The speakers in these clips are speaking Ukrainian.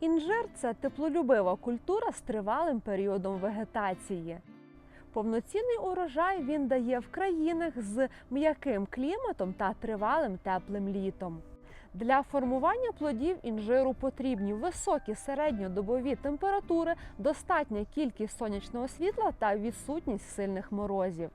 Інжир це теплолюбива культура з тривалим періодом вегетації. Повноцінний урожай він дає в країнах з м'яким кліматом та тривалим теплим літом. Для формування плодів інжиру потрібні високі середньодобові температури, достатня кількість сонячного світла та відсутність сильних морозів.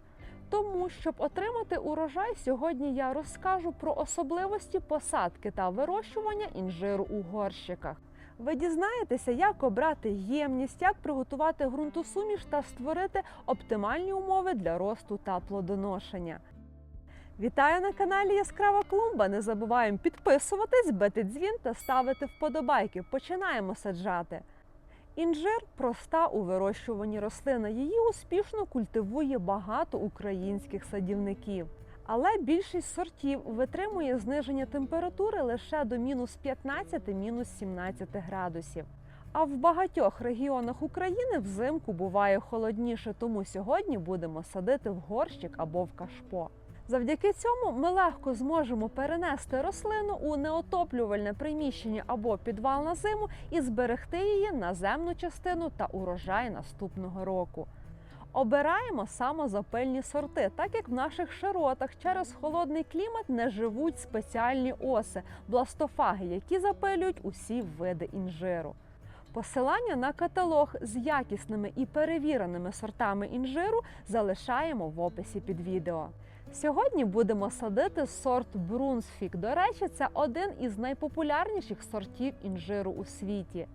Тому, щоб отримати урожай, сьогодні я розкажу про особливості посадки та вирощування інжиру у горщиках. Ви дізнаєтеся, як обрати ємність, як приготувати ґрунтосуміш та створити оптимальні умови для росту та плодоношення. Вітаю на каналі Яскрава Клумба. Не забуваємо підписуватись, бити дзвін та ставити вподобайки. Починаємо саджати. Інжир проста у вирощуванні рослина. Її успішно культивує багато українських садівників. Але більшість сортів витримує зниження температури лише до мінус 15-мінус 17 градусів. А в багатьох регіонах України взимку буває холодніше, тому сьогодні будемо садити в горщик або в кашпо. Завдяки цьому ми легко зможемо перенести рослину у неотоплювальне приміщення або підвал на зиму і зберегти її на земну частину та урожай наступного року. Обираємо самозапильні сорти, так як в наших широтах через холодний клімат не живуть спеціальні оси, бластофаги, які запилюють усі види інжиру. Посилання на каталог з якісними і перевіреними сортами інжиру залишаємо в описі під відео. Сьогодні будемо садити сорт Брунсфік. До речі, це один із найпопулярніших сортів інжиру у світі.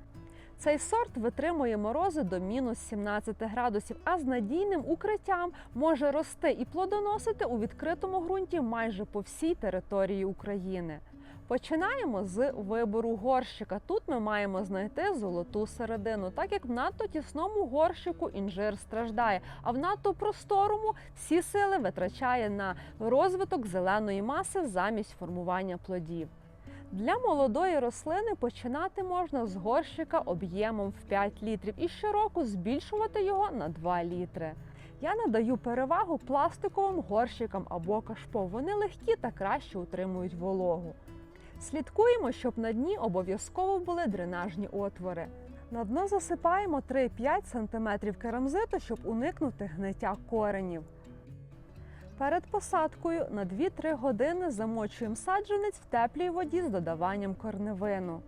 Цей сорт витримує морози до мінус 17 градусів, а з надійним укриттям може рости і плодоносити у відкритому ґрунті майже по всій території України. Починаємо з вибору горщика. Тут ми маємо знайти золоту середину, так як в надто тісному горщику інжир страждає, а в надто просторому всі сили витрачає на розвиток зеленої маси замість формування плодів. Для молодої рослини починати можна з горщика об'ємом в 5 літрів і щороку збільшувати його на 2 літри. Я надаю перевагу пластиковим горщикам або кашпо. Вони легкі та краще утримують вологу. Слідкуємо, щоб на дні обов'язково були дренажні отвори. На дно засипаємо 3-5 см керамзиту, щоб уникнути гниття коренів. Перед посадкою на 2-3 години замочуємо саджанець в теплій воді з додаванням корневину.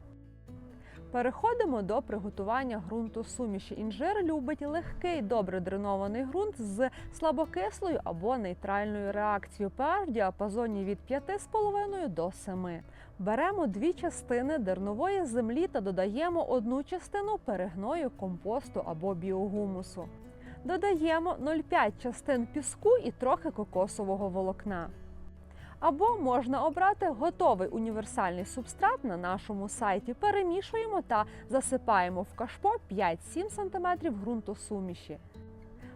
Переходимо до приготування ґрунту суміші. Інжир любить легкий, добре дренований ґрунт з слабокислою або нейтральною реакцією pH в діапазоні від 5,5 до 7. Беремо дві частини дернової землі та додаємо одну частину перегною компосту або біогумусу. Додаємо 0,5 частин піску і трохи кокосового волокна. Або можна обрати готовий універсальний субстрат на нашому сайті. Перемішуємо та засипаємо в кашпо 5-7 см ґрунтосуміші.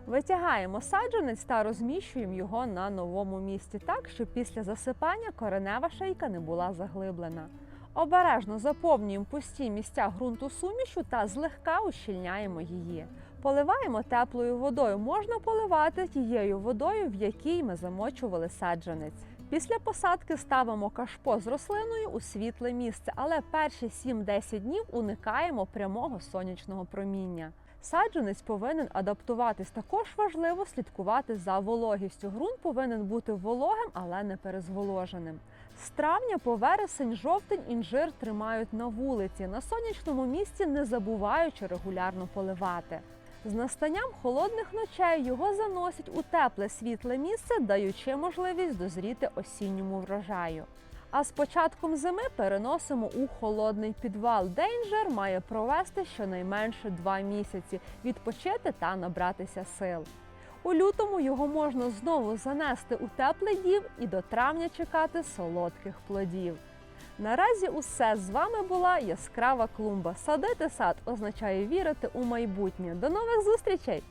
Витягаємо саджанець та розміщуємо його на новому місці так, щоб після засипання коренева шейка не була заглиблена. Обережно заповнюємо пусті місця ґрунту сумішу та злегка ущільняємо її. Поливаємо теплою водою. Можна поливати тією водою, в якій ми замочували саджанець. Після посадки ставимо кашпо з рослиною у світле місце, але перші 7-10 днів уникаємо прямого сонячного проміння. Саджанець повинен адаптуватись. Також важливо слідкувати за вологістю. Ґрунт повинен бути вологим, але не перезволоженим. З травня по вересень, жовтень інжир тримають на вулиці, на сонячному місці, не забуваючи регулярно поливати. З настанням холодних ночей його заносять у тепле світле місце, даючи можливість дозріти осінньому врожаю. А з початком зими переносимо у холодний підвал, де інжир має провести щонайменше два місяці, відпочити та набратися сил. У лютому його можна знову занести у теплий дів і до травня чекати солодких плодів. Наразі усе з вами була яскрава клумба. Садити сад означає вірити у майбутнє. До нових зустрічей!